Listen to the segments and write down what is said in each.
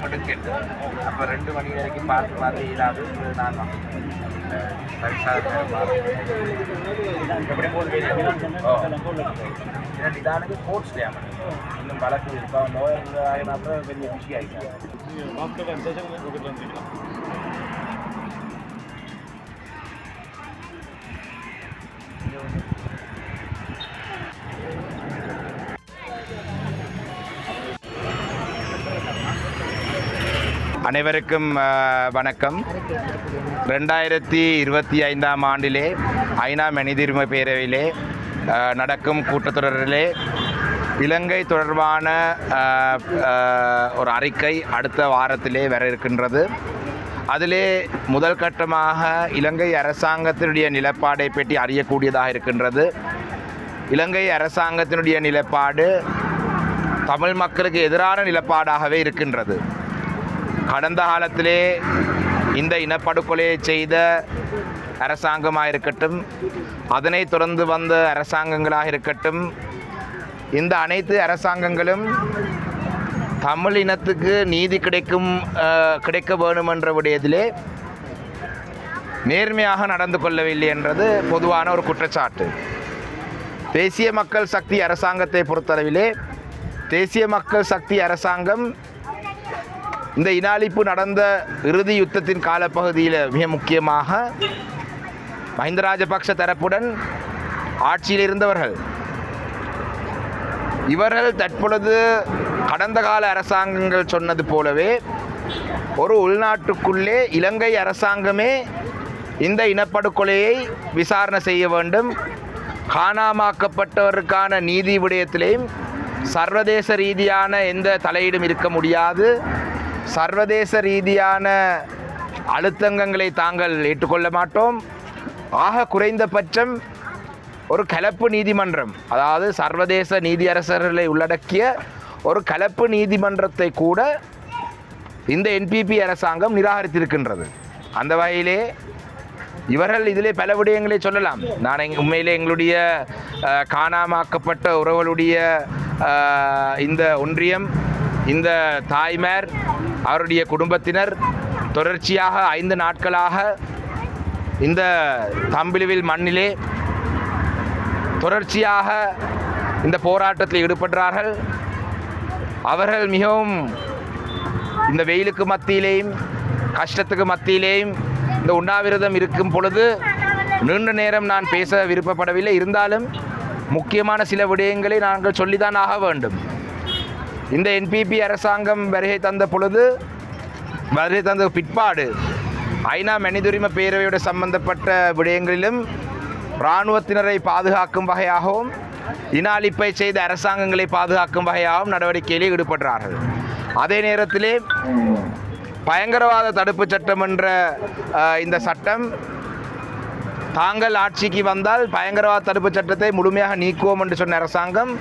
கொடுக்கிட்டு அப்போ ரெண்டு மணி வரைக்கும் பார்த்து பார்த்து இல்லாது நான் இதானது ஸ்போர்ட்ஸ் டே இன்னும் வழக்கு இப்போ நோய் மாத்திரம் பெரிய விஷயம் ஆகிட்டாங்க அனைவருக்கும் வணக்கம். ரெண்டாயிரத்தி இருபத்தி ஐந்தாம் ஆண்டிலே ஐநா மனிதுரிமை பேரவையிலே நடக்கும் கூட்டத்தொடரிலே இலங்கை தொடர்பான ஒரு அறிக்கை அடுத்த வாரத்திலே வர இருக்கின்றது. அதிலே முதல் கட்டமாக இலங்கை அரசாங்கத்தினுடைய நிலப்பாடை பற்றி அறியக்கூடியதாக இருக்கின்றது. இலங்கை அரசாங்கத்தினுடைய நிலப்பாடு தமிழ் மக்களுக்கு எதிரான நிலப்பாடாகவே இருக்கின்றது. கடந்த காலத்திலே இந்த இனப்படுகொலையை செய்த அரசாங்கமாக இருக்கட்டும் அதனை தொடர்ந்து வந்த அரசாங்கங்களாக இருக்கட்டும் இந்த அனைத்து அரசாங்கங்களும் தமிழ் இனத்துக்கு நீதி கிடைக்கும் கிடைக்க வேணுமென்ற விடயத்திலே நேர்மையாக நடந்து கொள்ளவில்லை என்றது பொதுவான ஒரு குற்றச்சாட்டு. தேசிய மக்கள் சக்தி அரசாங்கத்தை பொறுத்தளவிலே தேசிய மக்கள் சக்தி அரசாங்கம் இந்த இனாளிப்பு நடந்த இறுதி யுத்தத்தின் காலப்பகுதியில் மிக முக்கியமாக மஹிந்த ராஜபக்ஷ தரப்புடன் ஆட்சியில் இருந்தவர்கள். இவர்கள் தற்பொழுது கடந்த கால அரசாங்கங்கள் சொன்னது போலவே ஒரு உள்நாட்டுக்குள்ளே இலங்கை அரசாங்கமே இந்த இனப்படுகொலையை விசாரணை செய்ய வேண்டும். காணாமாக்கப்பட்டவருக்கான நீதி விடயத்திலேயும் சர்வதேச ரீதியான எந்த தலையீடும் இருக்க முடியாது. சர்வதேச ரீதியான அழுத்தங்களை தாங்கள் ஏற்றுக்கொள்ள மாட்டோம். ஆக குறைந்தபட்சம் ஒரு கலப்பு நீதிமன்றம் அதாவது சர்வதேச நீதியரசர்களை உள்ளடக்கிய ஒரு கலப்பு நீதிமன்றத்தை கூட இந்த என்பிபி அரசாங்கம் நிராகரித்திருக்கின்றது. அந்த வகையிலே இவர்கள் இதிலே பல விடயங்களை சொல்லலாம். நான் எங் உண்மையிலே எங்களுடைய காணாமாக்கப்பட்ட உறவுகளுடைய இந்த ஒன்றியம் இந்த தாய்மார் அவருடைய குடும்பத்தினர் தொடர்ச்சியாக ஐந்து நாட்களாக இந்த தம்பிலுவில் மண்ணிலே தொடர்ச்சியாக இந்த போராட்டத்தில் ஈடுபடுறார்கள் அவர்கள் மிகவும் இந்த வெயிலுக்கு மத்தியிலேயும் கஷ்டத்துக்கு மத்தியிலேயும் இந்த உண்ணாவிரதம் இருக்கும் பொழுது நீண்ட நேரம் நான் பேச விருப்பப்படவில்லை. இருந்தாலும் முக்கியமான சில விடயங்களை நாங்கள் சொல்லிதான் ஆக வேண்டும். இந்த என்பிபி அரசாங்கம் வருகை தந்த பொழுது வருகை தந்த பிற்பாடு ஐநா மனிதுரிமை பேரவையோடு சம்பந்தப்பட்ட விடயங்களிலும் இராணுவத்தினரை பாதுகாக்கும் வகையாகவும் இன அழிப்பை செய்த அரசாங்கங்களை பாதுகாக்கும் வகையாகவும் நடவடிக்கையில் ஈடுபடுறார்கள் அதே நேரத்திலே பயங்கரவாத தடுப்பு சட்டம் என்ற இந்த சட்டம் தாங்கள் ஆட்சிக்கு வந்தால் பயங்கரவாத தடுப்பு சட்டத்தை முழுமையாக நீக்குவோம் என்று சொன்ன அரசாங்கம்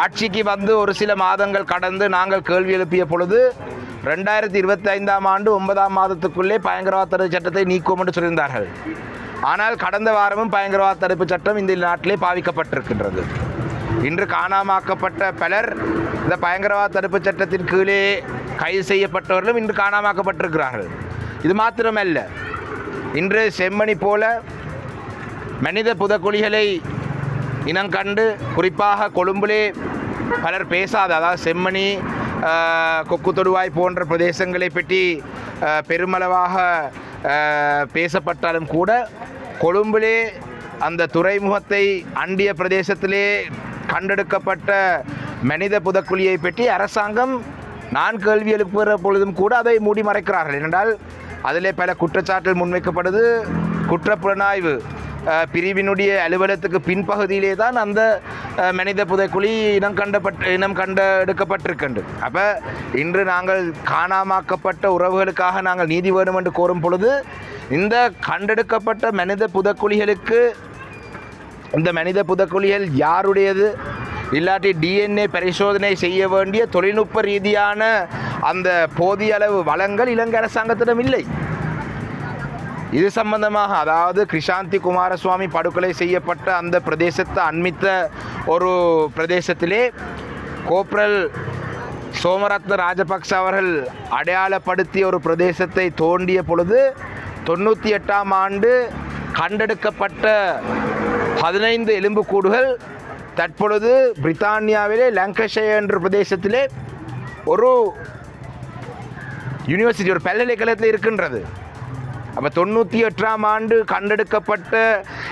ஆட்சிக்கு வந்து ஒரு சில மாதங்கள் கடந்து நாங்கள் கேள்வி எழுப்பிய பொழுது ரெண்டாயிரத்தி இருபத்தி ஐந்தாம் ஆண்டு ஒன்பதாம் மாதத்துக்குள்ளே பயங்கரவாத தடுப்பு சட்டத்தை நீக்குவோம் என்று சொல்லியிருந்தார்கள். ஆனால் கடந்த வாரமும் பயங்கரவாத தடுப்பு சட்டம் இந்த நாட்டிலே பாவிக்கப்பட்டிருக்கின்றது. இன்று காணாமாக்கப்பட்ட பலர் இந்த பயங்கரவாத தடுப்பு சட்டத்தின் கீழே கைது செய்யப்பட்டவர்களும் இன்று காணாமாக்கப்பட்டிருக்கிறார்கள். இது மாத்திரமல்ல. இன்று செம்மணி போல மனித புதக்குழிகளை இனங்கண்டு குறிப்பாக கொழும்பிலே பலர் பேசாத அதாவது செம்மணி கொக்கு தொடுவாய் போன்ற பிரதேசங்களை பற்றி பெருமளவாக பேசப்பட்டாலும் கூட கொழும்பிலே அந்த துறைமுகத்தை அண்டிய பிரதேசத்திலே கண்டெடுக்கப்பட்ட மனித புதக்குழியை பற்றி அரசாங்கம் நான் கேள்வி எழுப்புகிற பொழுதும் கூட அதை மூடி மறைக்கிறார்கள். ஏனென்றால் அதிலே பல குற்றச்சாட்டுகள் முன்வைக்கப்படுது. குற்றப்புலனாய்வு பிரிவினுடைய அலுவலகத்துக்கு பின்பகுதியிலே தான் அந்த மனித புதைக்குழி இனம் கண்டப்பட்டு இனம் கண்டெடுக்கப்பட்டிருக்கின்றது. அப்போ இன்று நாங்கள் காணாமாக்கப்பட்ட உறவுகளுக்காக நாங்கள் நீதி வேணும் என்று கோரும் பொழுது இந்த கண்டெடுக்கப்பட்ட மனித புதக்குழிகளுக்கு இந்த மனித புதக்குழிகள் யாருடையது? இல்லாட்டி டிஎன்ஏ பரிசோதனை செய்ய வேண்டிய தொழில்நுட்ப ரீதியான அந்த போதிய அளவு வளங்கள் இலங்கை அரசாங்கத்திடம் இல்லை. இது சம்பந்தமாக அதாவது கிருஷாந்தி குமாரசுவாமி படுகொலை செய்யப்பட்ட அந்த பிரதேசத்தை அண்மித்த ஒரு பிரதேசத்திலே கோப்ரல் சோமரத்ன ராஜபக்ஷ அவர்கள் அடையாளப்படுத்திய ஒரு பிரதேசத்தை தோண்டிய பொழுது தொண்ணூற்றி எட்டாம் ஆண்டு கண்டெடுக்கப்பட்ட பதினைந்து எலும்புக்கூடுகள் தற்பொழுது பிரித்தானியாவிலே லங்கஷய என்ற பிரதேசத்திலே ஒரு யூனிவர்சிட்டி ஒரு பல்கலைக்கழகத்தில் இருக்கின்றது. அப்போ தொண்ணூற்றி எட்டாம் ஆண்டு கண்டெடுக்கப்பட்ட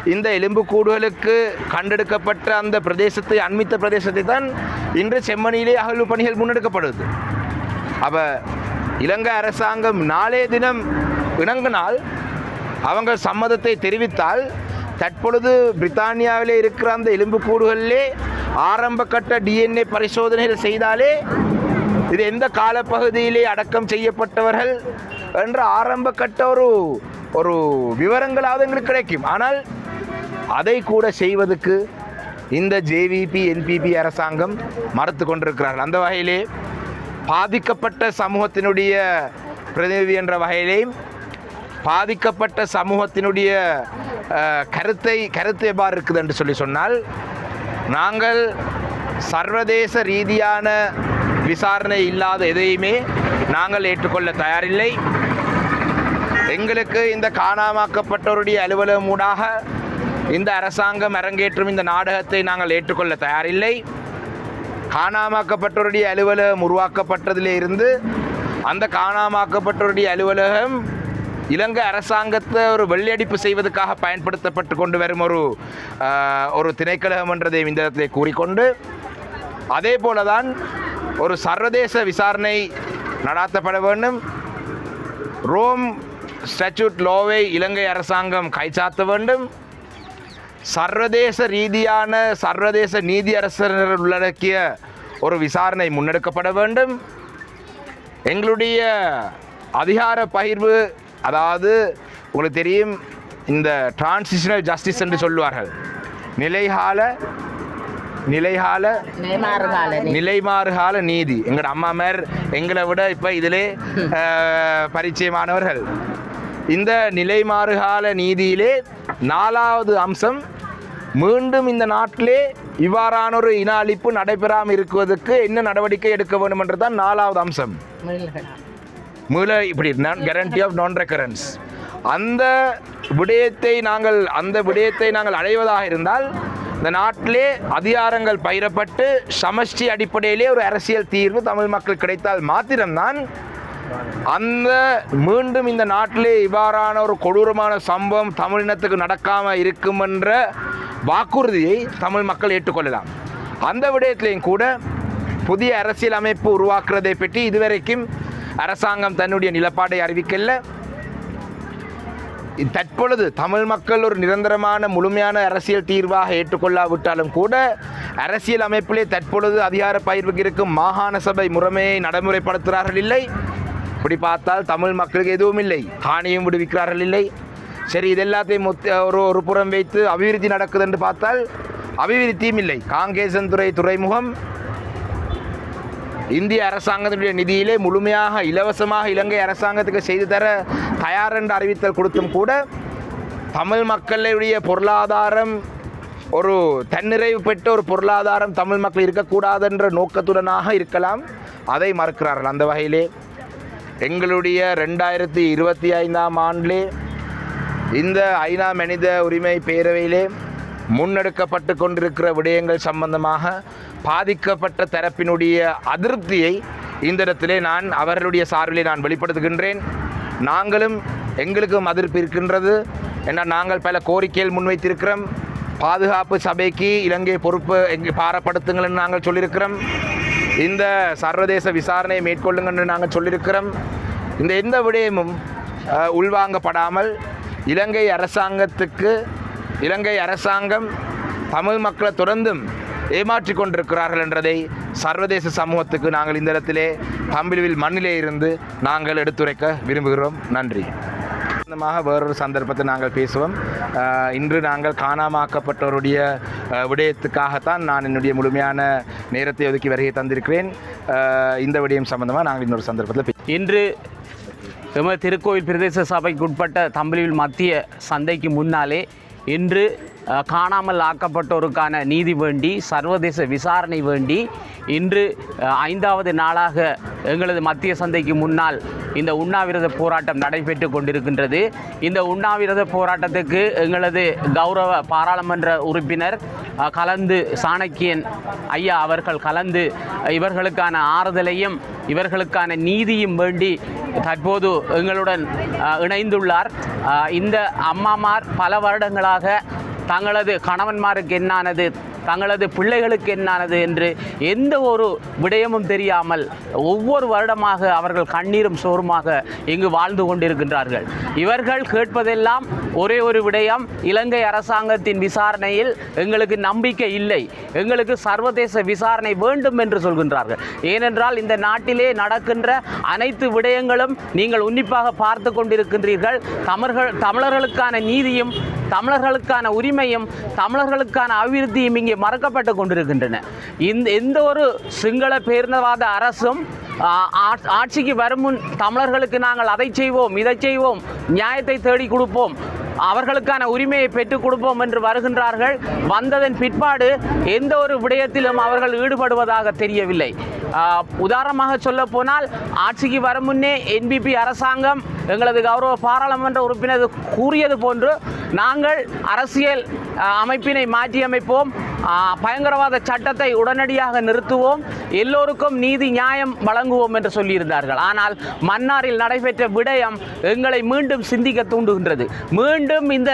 இந்த எலும்புக்கூடுகளுக்கு கண்டெடுக்கப்பட்ட அந்த பிரதேசத்தை அண்மித்த பிரதேசத்தை தான் இன்று செம்மணியிலே அகழ்வு பணிகள் முன்னெடுக்கப்படுது. அப்போ இலங்கை அரசாங்கம் நாளே தினம் இணங்கினால் அவங்க சம்மதத்தை தெரிவித்தால் தற்பொழுது பிரித்தானியாவிலே இருக்கிற அந்த எலும்புக்கூடுகளிலே ஆரம்ப கட்ட டிஎன்ஏ பரிசோதனைகள் செய்தாலே இது எந்த காலப்பகுதியிலே அடக்கம் செய்யப்பட்டவர்கள் என்ற ஆரம்ப கட்ட ஒரு ஒரு விவரங்களாவது எங்களுக்கு கிடைக்கும். ஆனால் அதை கூட செய்வதற்கு இந்த ஜேவிபி என்பிபி அரசாங்கம் மறுத்து கொண்டிருக்கிறார்கள். அந்த வகையிலே பாதிக்கப்பட்ட சமூகத்தினுடைய பிரதிநிதி என்ற வகையிலேயும் பாதிக்கப்பட்ட சமூகத்தினுடைய கருத்தை கருத்து எவ்வாறு இருக்குது என்று சொல்லி சொன்னால் நாங்கள் சர்வதேச ரீதியான விசாரணை இல்லாத எதையுமே நாங்கள் ஏற்றுக்கொள்ள தயாரில்லை. எங்களுக்கு இந்த காணாமாக்கப்பட்டோருடைய அலுவலகம் ஊடாக இந்த அரசாங்கம் அரங்கேற்றும் இந்த நாடகத்தை நாங்கள் ஏற்றுக்கொள்ள தயாரில்லை. காணாமாக்கப்பட்டோருடைய அலுவலகம் உருவாக்கப்பட்டதிலே இருந்து அந்த காணாமாக்கப்பட்டோருடைய அலுவலகம் இலங்கை அரசாங்கத்தை ஒரு வெள்ளையடிப்பு செய்வதற்காக பயன்படுத்தப்பட்டு கொண்டு வரும் ஒரு ஒரு திணைக்கழகம் என்றதை இந்த இடத்திலே கூறிக்கொண்டு அதே போல தான் ஒரு சர்வதேச விசாரணை நடாத்தப்பட வேண்டும். ரோம் ஸ்டாச்சூட் லோவை இலங்கை அரசாங்கம் கைச்சாத்த வேண்டும் சர்வதேச ரீதியான சர்வதேச நீதியரசர்கள் உள்ளடக்கிய ஒரு விசாரணை முன்னெடுக்கப்பட வேண்டும் எங்களுடைய அதிகார பகிர்வு அதாவது உங்களுக்கு தெரியும் இந்த டிரான்சிஷனல் ஜஸ்டிஸ் என்று சொல்லுவார்கள் நிலைகால நிலைகால மாறுகால நிலைமாறுகால நீதி எங்களோட அம்மா மேர் எங்களை விட இப்போ இதிலே பரிச்சயமானவர்கள் இந்த நிலைமாறுகால நீதியிலே நாலாவது அம்சம் மீண்டும் இந்த நாட்டிலே இவ்வாறான ஒரு இன அழிப்பு நடைபெறாமல் இருக்குவதற்கு என்ன நடவடிக்கை எடுக்க வேண்டும் என்று தான் நாலாவது அம்சம். மீள இப்படி கேரண்டி ஆஃப் நான் ரெக்கரன்ஸ் அந்த விடயத்தை நாங்கள் அந்த விடயத்தை நாங்கள் அடைவதாக இருந்தால் இந்த நாட்டிலே அதிகாரங்கள் பயிரப்பட்டு சமஷ்டி அடிப்படையிலே ஒரு அரசியல் தீர்வு தமிழ் மக்கள் கிடைத்தால் மாத்திரம்தான் அந்த மீண்டும் இந்த நாட்டிலே இவ்வாறான ஒரு கொடூரமான சம்பவம் தமிழினத்துக்கு நடக்காமல் இருக்கும் என்ற வாக்குறுதியை தமிழ் மக்கள் ஏற்றுக்கொள்ளலாம். அந்த விடயத்திலையும் கூட புதிய அரசியல் அமைப்பு உருவாக்குறதை பற்றி இதுவரைக்கும் அரசாங்கம் தன்னுடைய நிலப்பாடை அறிவிக்கல. தற்பொழுது தமிழ் மக்கள் ஒரு நிரந்தரமான முழுமையான அரசியல் தீர்வாக ஏற்றுக்கொள்ளாவிட்டாலும் கூட அரசியல் அமைப்பிலே தற்பொழுது அதிகார பயிர்வுக்கு இருக்கும் மாகாண சபை முறைமையை நடைமுறைப்படுத்துகிறார்கள் இல்லை. இப்படி பார்த்தால் தமிழ் மக்களுக்கு எதுவும் இல்லை. தானியம் விடுவிக்கிறார்கள் இல்லை. சரி இது எல்லாத்தையும் மொத்த ஒரு ஒரு புறம் வைத்து அபிவிருத்தி நடக்குது என்று பார்த்தால் அபிவிருத்தியும் இல்லை. காங்கேசன்துறை துறைமுகம் இந்திய அரசாங்கத்தினுடைய நிதியிலே முழுமையாக இலவசமாக இலங்கை அரசாங்கத்துக்கு செய்து தர தயார் என்று அறிவித்தல் கொடுத்தும் கூட தமிழ் மக்களுடைய பொருளாதாரம் ஒரு தன்னிறைவு பெற்ற ஒரு பொருளாதாரம் தமிழ் மக்கள் இருக்கக்கூடாதென்ற நோக்கத்துடனாக இருக்கலாம். அதை மறுக்கிறார்கள் அந்த வகையிலே. எங்களுடைய ரெண்டாயிரத்தி இருபத்தி ஐந்தாம் ஆண்டிலே இந்த ஐநா மனித உரிமை பேரவையிலே முன்னெடுக்கப்பட்டு கொண்டிருக்கிற விடயங்கள் சம்பந்தமாக பாதிக்கப்பட்ட தரப்பினுடைய அதிருப்தியை இந்த இடத்திலே நான் அவர்களுடைய சார்பிலே நான் வெளிப்படுத்துகின்றேன். நாங்களும் எங்களுக்கும் அதிருப்தி இருக்கின்றது. ஏன்னா நாங்கள் பல கோரிக்கைகள் முன்வைத்திருக்கிறோம். பாதுகாப்பு சபைக்கு இலங்கை பொறுப்பு எங்கே பாரப்படுத்துங்கள் நாங்கள் சொல்லியிருக்கிறோம். இந்த சர்வதேச விசாரணையை மேற்கொள்ளுங்க என்று நாங்கள் சொல்லியிருக்கிறோம். இந்த எந்த விடயமும் உள்வாங்கப்படாமல் இலங்கை அரசாங்கத்துக்கு இலங்கை அரசாங்கம் தமிழ் மக்களை தொடர்ந்தும் ஏமாற்றி கொண்டிருக்கிறார்கள் என்றதை சர்வதேச சமூகத்துக்கு நாங்கள் இந்த இடத்திலே தம்பிலுவில் மண்ணிலே இருந்து நாங்கள் எடுத்துரைக்க விரும்புகிறோம். நன்றி. சம்பந்தமாக வேறொரு சந்தர்ப்பத்தை நாங்கள் பேசுவோம். இன்று நாங்கள் காணாமாக்கப்பட்டவருடைய விடயத்துக்காகத்தான் நான் என்னுடைய முழுமையான நேரத்தை ஒதுக்கி வருகை தந்திருக்கிறேன். இந்த விடயம் சம்பந்தமாக நாங்கள் இன்னொரு சந்தர்ப்பத்தில் இன்று எமது திருக்கோயில் பிரதேச சபைக்கு உட்பட்ட தம்பலிவில் மத்திய சந்தைக்கு முன்னாலே இன்று காணாமல் ஆக்கப்பட்டோருக்கான நீதி வேண்டி சர்வதேச விசாரணை வேண்டி இன்று ஐந்தாவது நாளாக எங்களது மத்திய சந்தைக்கு முன்னால் இந்த உண்ணாவிரத போராட்டம் நடைபெற்று கொண்டிருக்கின்றது. இந்த உண்ணாவிரத போராட்டத்துக்கு எங்களது கௌரவ பாராளுமன்ற உறுப்பினர் கலந்து சாணக்கியன் ஐயா அவர்கள் கலந்து இவர்களுக்கான ஆறுதலையும் இவர்களுக்கான நீதியும் வேண்டி தற்போது எங்களுடன் இணைந்துள்ளார். இந்த அம்மாமார் பல வருடங்களாக தங்களது கணவன்மாருக்கு என்னானது? தங்களது பிள்ளைகளுக்கு என்னானது என்று எந்த ஒரு விடயமும் தெரியாமல் ஒவ்வொரு வருடமாக அவர்கள் கண்ணீரும் சோறுமாக இங்கு வாழ்ந்து கொண்டிருக்கின்றார்கள். இவர்கள் கேட்பதெல்லாம் ஒரே ஒரு விடயம் இலங்கை அரசாங்கத்தின் விசாரணையில் எங்களுக்கு நம்பிக்கை இல்லை. எங்களுக்கு சர்வதேச விசாரணை வேண்டும் என்று சொல்கின்றார்கள். ஏனென்றால் இந்த நாட்டிலே நடக்கின்ற அனைத்து விடயங்களும் நீங்கள் உன்னிப்பாக பார்த்து கொண்டிருக்கின்றீர்கள். தமிழர்கள் தமிழர்களுக்கான நீதியும் தமிழர்களுக்கான உரிமையும் தமிழர்களுக்கான அபிவிருத்தியும் இங்கே மறக்கப்பட்டு கொண்டிருக்கின்றன. இந்த எந்த ஒரு சிங்கள பேரினவாத அரசும் ஆட்சி- ஆட்சிக்கு வரும் முன் தமிழர்களுக்கு நாங்கள் அதை செய்வோம் இதை செய்வோம் நியாயத்தை தேடி கொடுப்போம் அவர்களுக்கான உரிமையை பெற்றுக் கொடுப்போம் என்று வருகின்றார்கள். வந்ததன் பிற்பாடு எந்த ஒரு விடயத்திலும் அவர்கள் ஈடுபடுவதாக தெரியவில்லை. உதாரணமாக சொல்ல போனால் ஆட்சிக்கு வரும் முன்னே என்பிபி அரசாங்கம் எங்களது கௌரவ பாராளுமன்ற உறுப்பினர் கூறியது போன்று நாங்கள் அரசியல் அமைப்பினை மாற்றியமைப்போம் ஆ, பயங்கரவாத சட்டத்தை உடனடியாக நிறுத்துவோம் எல்லோருக்கும் நீதி நியாயம் வழங்குவோம் என்று சொல்லியிருந்தார்கள். ஆனால் மன்னாரில் நடைபெற்ற விடயம் எங்களை மீண்டும் சிந்திக்க தூண்டுகின்றது. மீண்டும் இந்த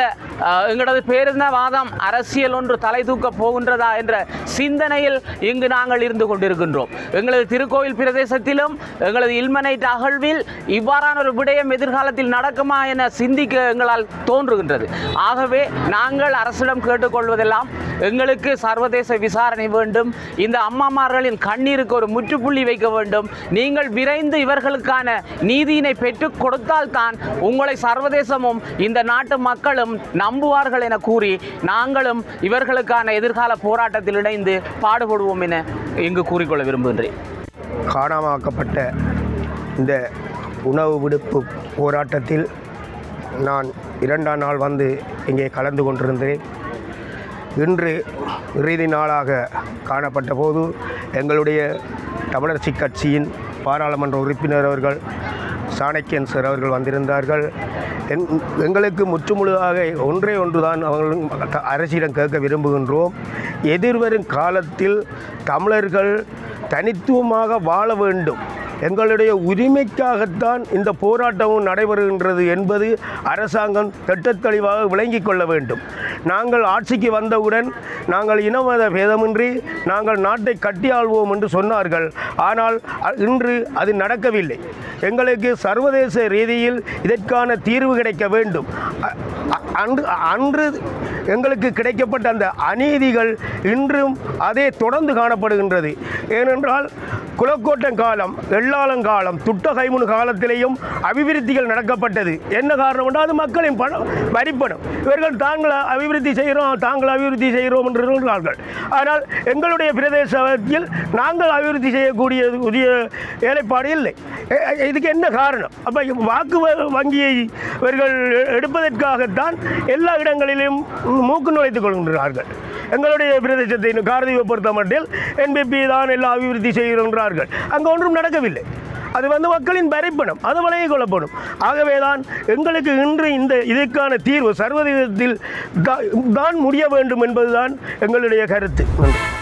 எங்களது பேருந்தவாதம் அரசியல் ஒன்று தலை தூக்கப் போகின்றதா என்ற சிந்தனையில் இங்கு நாங்கள் இருந்து கொண்டிருக்கின்றோம். எங்கள் எங்களது திருக்கோயில் பிரதேசத்திலும் எங்களது இல்மனைட் அகழ்வில் இவ்வாறான ஒரு விடயம் எதிர்காலத்தில் நடக்குமா என சிந்திக்க எங்களால் தோன்றுகின்றது. ஆகவே நாங்கள் அரசிடம் கேட்டுக்கொள்வதெல்லாம் எங்களுக்கு சர்வதேச விசாரணை வேண்டும். இந்த அம்மாமார்களின் கண்ணீருக்கு ஒரு முற்றுப்புள்ளி வைக்க வேண்டும். நீங்கள் விரைந்து இவர்களுக்கான நீதியினை பெற்றுக் கொடுத்தால்தான் உங்களை சர்வதேசமும் இந்த நாட்டு மக்களும் நம்புவார்கள் என கூறி நாங்களும் இவர்களுக்கான எதிர்கால போராட்டத்தில் இணைந்து பாடுபடுவோம் என இங்கு கூறிக்கொள்ள விரும்புகின்றேன். காணாமாக்கப்பட்ட இந்த உணவு விடுப்பு போராட்டத்தில் நான் இரண்டாம் நாள் வந்து இங்கே கலந்து கொண்டிருந்தேன். இன்று இறுதி நாளாக காணப்பட்ட போது எங்களுடைய தமிழரசி கட்சியின் பாராளுமன்ற உறுப்பினர் அவர்கள் சாணக்கியன் சார் அவர்கள் வந்திருந்தார்கள். எங் எங்களுக்கு முற்றுமுழுதாக ஒன்றே ஒன்றுதான் அவர்கள் அரசிடம் கேட்க விரும்புகின்றோம். எதிர்வரும் காலத்தில் தமிழர்கள் தனித்துவமாக வாழ வேண்டும். எங்களுடைய உரிமைக்காகத்தான் இந்த போராட்டமும் நடைபெறுகின்றது என்பது அரசாங்கம் திட்டத்தெளிவாக விளங்கிக் கொள்ள வேண்டும். நாங்கள் ஆட்சிக்கு வந்தவுடன் நாங்கள் இனமத பேதமின்றி நாங்கள் நாட்டை கட்டியாள்வோம் என்று சொன்னார்கள். ஆனால் இன்று அது நடக்கவில்லை. எங்களுக்கு சர்வதேச ரீதியில் இதற்கான தீர்வு கிடைக்க வேண்டும். அன்று அன்று எங்களுக்கு கிடைக்கப்பட்ட அந்த அநீதிகள் இன்றும் அதே தொடர்ந்து காணப்படுகின்றது. ஏனென்றால் குலக்கோட்டம் காலம் வெள்ளாளங்காலம் துட்டகைமுன் காலத்திலேயும் அபிவிருத்திகள் நடக்கப்பட்டது. என்ன காரணம் அது மக்களின் பணம் வரிப்பணம். இவர்கள் தாங்கள் அபிவிருத்தி செய்கிறோம் தாங்கள் அபிவிருத்தி செய்கிறோம் என்று சொல்கிறார்கள் ஆனால் எங்களுடைய பிரதேசத்தில் நாங்கள் அபிவிருத்தி செய்யக்கூடிய புதிய ஏழைப்பாடு இல்லை. இதுக்கு என்ன காரணம்? அப்போ வாக்கு வ- வங்கியை இவர்கள் எடுப்பதற்காகத்தான் எல்லா இடங்களிலும் மூக்கு நுழைத்துக் கொள்கின்றார்கள். எங்களுடைய பிரதேசத்தை காரதீவை பொறுத்த மட்டில் என்பிபி தான் எல்லாம் அபிவிருத்தி செய்கின்றார்கள் அங்கே ஒன்றும் நடக்கவில்லை. அது வந்து மக்களின் வரைப்பணம் அது வழங்கிக் கொள்ளப்படும் ஆகவே தான் எங்களுக்கு இன்று இந்த இதற்கான தீர்வு சர்வதேசத்தில் தான் முடிய வேண்டும் என்பதுதான் எங்களுடைய கருத்து. நன்றி.